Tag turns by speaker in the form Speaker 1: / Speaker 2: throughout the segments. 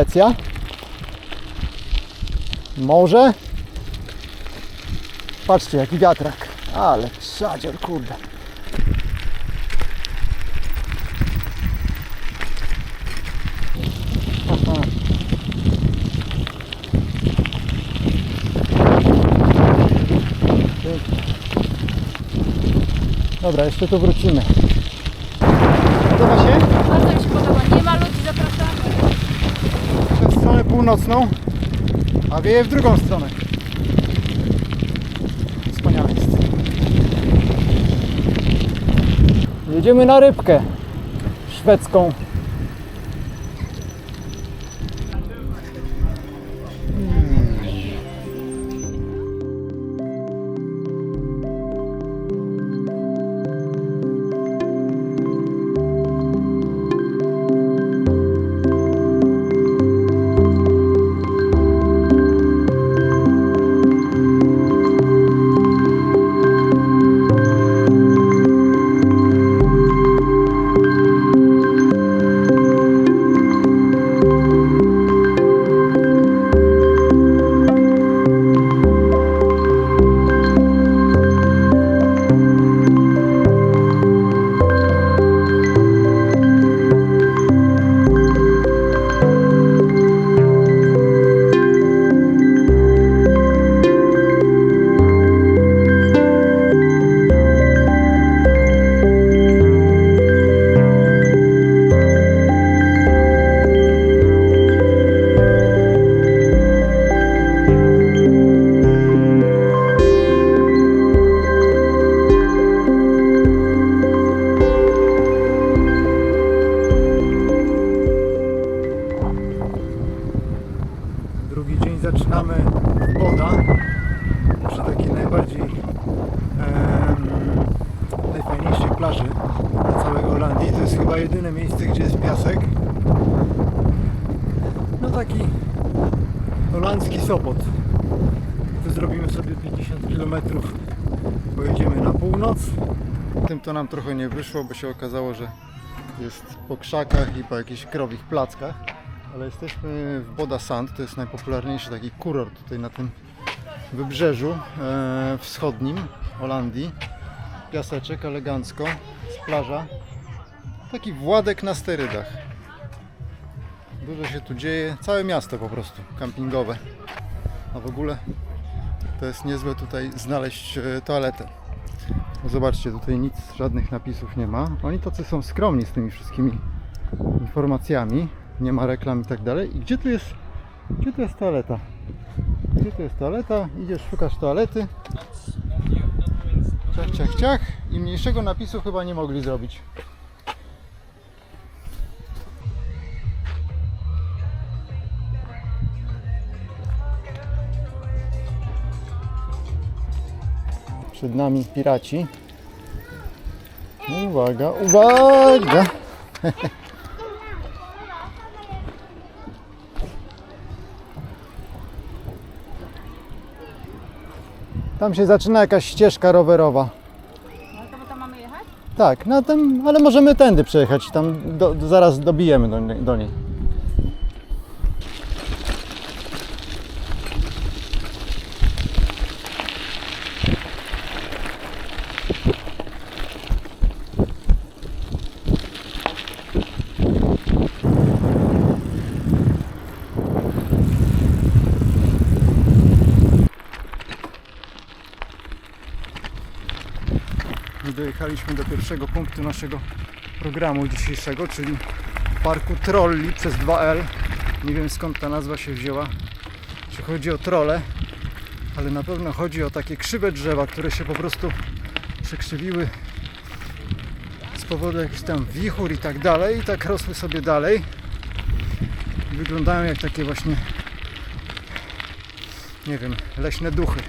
Speaker 1: Szwecja. Morze. Patrzcie, jaki wiatrak. Ale szadzior, kurde. Dobra, jeszcze tu wrócimy. Podoba się?
Speaker 2: Bardzo mi się podoba. Nie ma ludzi, zapraszamy.
Speaker 1: Północną, a wieje w drugą stronę. Wspaniale jest. Jedziemy na rybkę szwedzką. Plaży na całej Holandii. To jest chyba jedyne miejsce, gdzie jest piasek. No taki holandzki Sopot. Tu zrobimy sobie 50 km, pojedziemy na północ. Tym to nam trochę nie wyszło, bo się okazało, że jest po krzakach i po jakichś krowich plackach ale jesteśmy w Boda Sand, to jest najpopularniejszy taki kurort tutaj na tym wybrzeżu e, wschodnim Holandii. Piaseczek elegancko, z plaża. Taki Władek na sterydach. Dużo się tu dzieje, całe miasto po prostu, kampingowe. A w ogóle to jest niezłe tutaj znaleźć e, toaletę. Zobaczcie, tutaj nic, żadnych napisów nie ma. Oni tacy są skromni z tymi wszystkimi informacjami nie ma reklam i tak dalej. I gdzie tu jest, gdzie tu jest toaleta? Gdzie tu jest toaleta? Idziesz, szukasz toalety. Ciach, ciach, ciach. I mniejszego napisu chyba nie mogli zrobić. Przed nami piraci. Uwaga, uwaga! Tam się zaczyna jakaś ścieżka rowerowa.
Speaker 2: No to my tam mamy jechać?
Speaker 1: Tak, no tam, ale możemy tędy przejechać, tam do, zaraz dobijemy do, do niej. Dojechaliśmy do pierwszego punktu naszego programu dzisiejszego, czyli parku Trolli przez 2L. Nie wiem skąd ta nazwa się wzięła, czy chodzi o trole, ale na pewno chodzi o takie krzywe drzewa, które się po prostu przekrzywiły z powodu jakichś tam wichur i tak dalej i tak rosły sobie dalej. Wyglądają jak takie właśnie nie wiem, leśne duchy.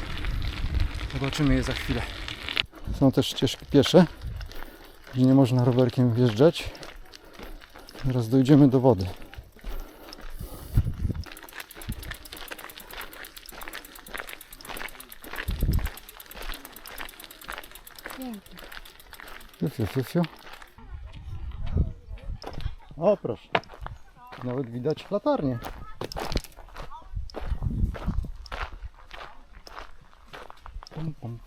Speaker 1: Zobaczymy je za chwilę. Są też ścieżki piesze, gdzie nie można rowerkiem wjeżdżać. Teraz dojdziemy do wody. Fiu, fiu, fiu, fiu. O, proszę. Nawet widać latarnię. Pum, pum,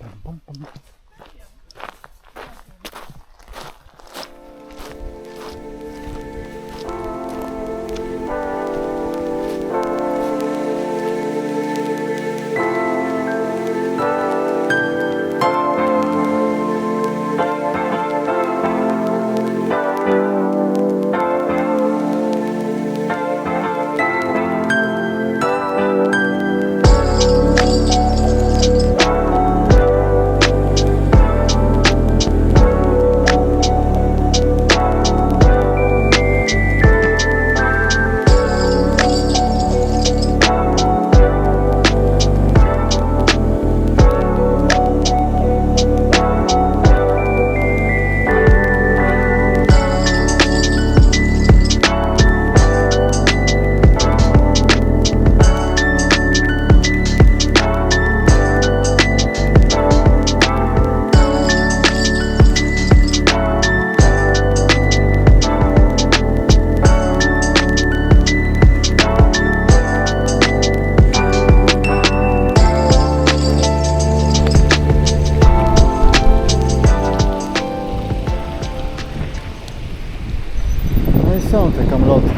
Speaker 1: Camlote.